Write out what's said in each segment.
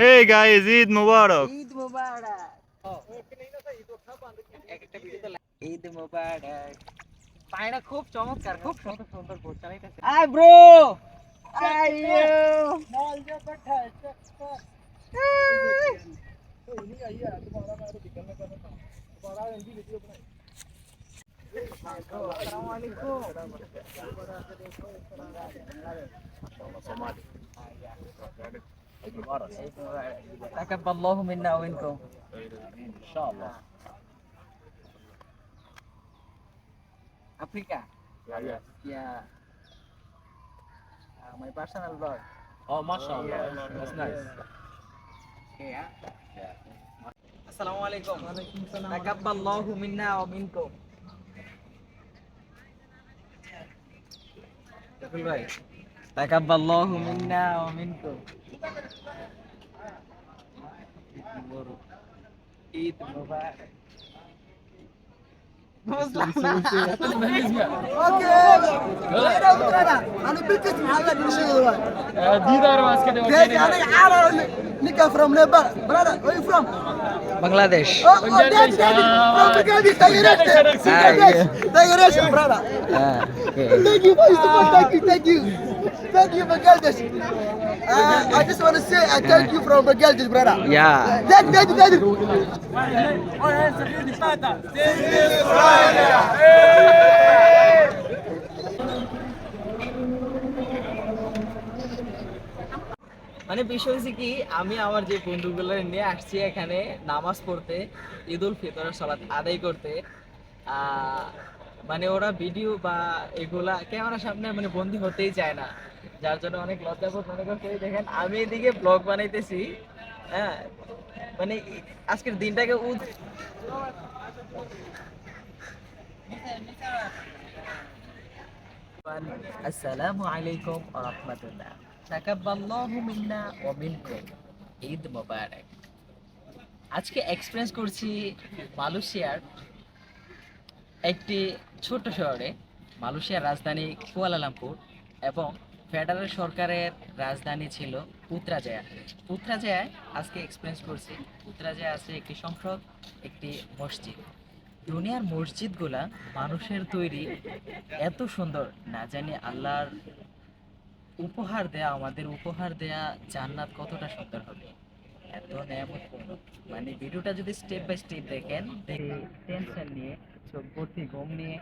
Hey guys Eid মুবারক ঈদ মুবারক ঈদ মুবারক পায়রা খুব চমৎকার খুব সুন্দর সুন্দর বোট চালাইতেছে আই ব্রো আইয়ো আসসালামু আলাইকুম تقبل الله منا ومنكم ان شاء الله Africa yes yeah uh, my personal blog oh mashallah that's nice okay yeah আসসালামু আলাইকুম তাকাব্বালাহু মিন্না ওয়া মিনকুম রকুল ভাই তাকাব্বালাহু মিন্না ওয়া মিনকুম ঈদ মুবারক Takaballahu minna wa minkum. Bangladesh. Thank you, thank you. Thank you thank Bangladesh uh, I just want to say I thank you from Bangladesh brother yeah Daddy Daddy Daddy মানে বিষয় হচ্ছে কি আমি আমার যে বন্ধুগুলো নিয়ে আসছি এখানে নামাজ পড়তে ঈদ উল ফিতরের সালাত আদায় করতে আহ, মানে ওরা ভিডিও বা এগুলা ক্যামেরার সামনে মানে বন্দি হতেই চায় না। যার জন্য অনেক লজ্জাবোধ মনে করতে দেখেন, আমি এদিকে ব্লগ বানাইতেছি হ্যাঁ? মানে আজকের দিনটাকে উদ আসসালামু আলাইকুম ওয়া রাহমাতুল্লাহ। তাকাব্বালাহু মিন্না ওয়া মিনকুম। ঈদ মোবারক। আজকে এক্সপিরিয়েন্স করছি মালয়েশিয়ার একটি ছোট শহরে মালয়েশিয়ার রাজধানী কুয়ালালামপুর এবং ফেডারেল সরকারের রাজধানী ছিল পুত্রাজায়া পুত্রাজায়ায় আজকে এক্সপিরিয়েন্স করছি। পুত্রাজায়া আছে একটি সংসদ, একটি মসজিদ। দুনিয়ার মসজিদগুলা মানুষের তৈরি। এত সুন্দর। না জানি আল্লাহর উপহার দেয়া, আমাদের উপহার দেয়া জান্নাত কতটা সুন্দর হবে। এত নিয়ামতপূর্ণ মানে ভিডিওটা যদি স্টেপ বাই স্টেপ দেখেন টেনশন নিয়ে চোখ ভর্তি ঘুম নিয়ে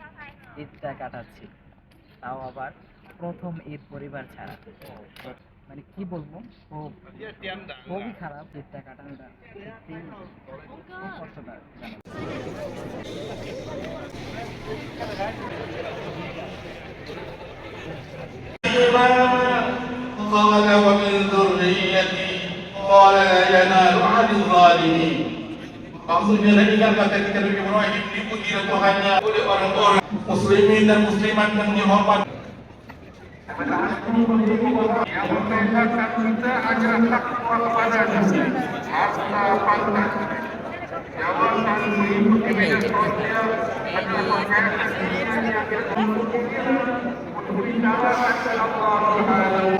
ঈদটা কাটাচ্ছি তাও আবার প্রথম ঈদ পরিবার ছাড়া মানে কি বলবো খুব খুবই খারাপ ঈদটা কাটানোটা সত্যিই খুব কষ্টদায়ক قال ومن ذريتي قال لا ينال عهد الظالمين Maksudnya kan kata kita Nabi Ibrahim dipuji Tuhannya oleh orang-orang muslimin dan muslimat yang dihormat. Yang membedakan kita adalah takwa kepadanya. Harta pantas. Jabatan mengikuti dengan sosial adalah perkara yang kita untuk bicara Allah Subhanahu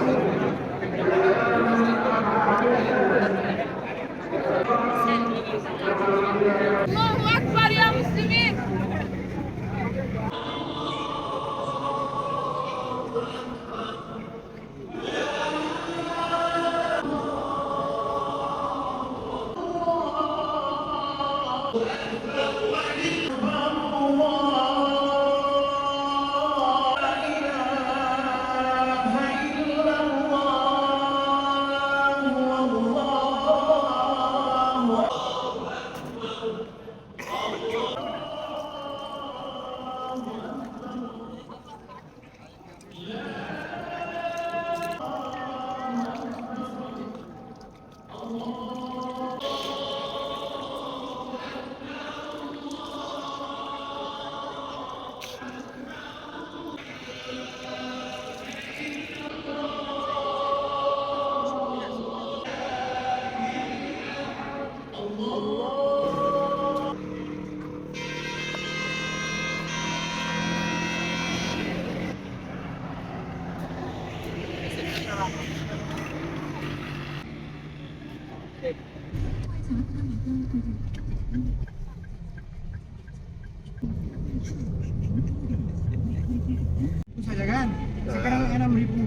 saja kan? Sekarang enam ribu.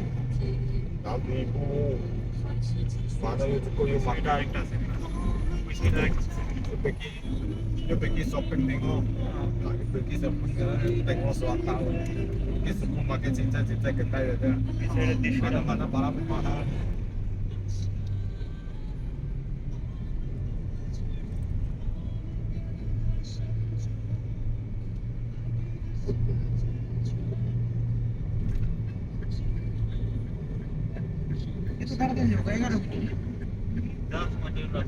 Tapi ibu mana itu kau yang makan? Dia pergi, dia pergi shopping tengok, Ah, dia pergi shopping tengok swasta, pergi semua makan cincin-cincin kedai ada. Mana-mana barang mahal. कितना दिन दस material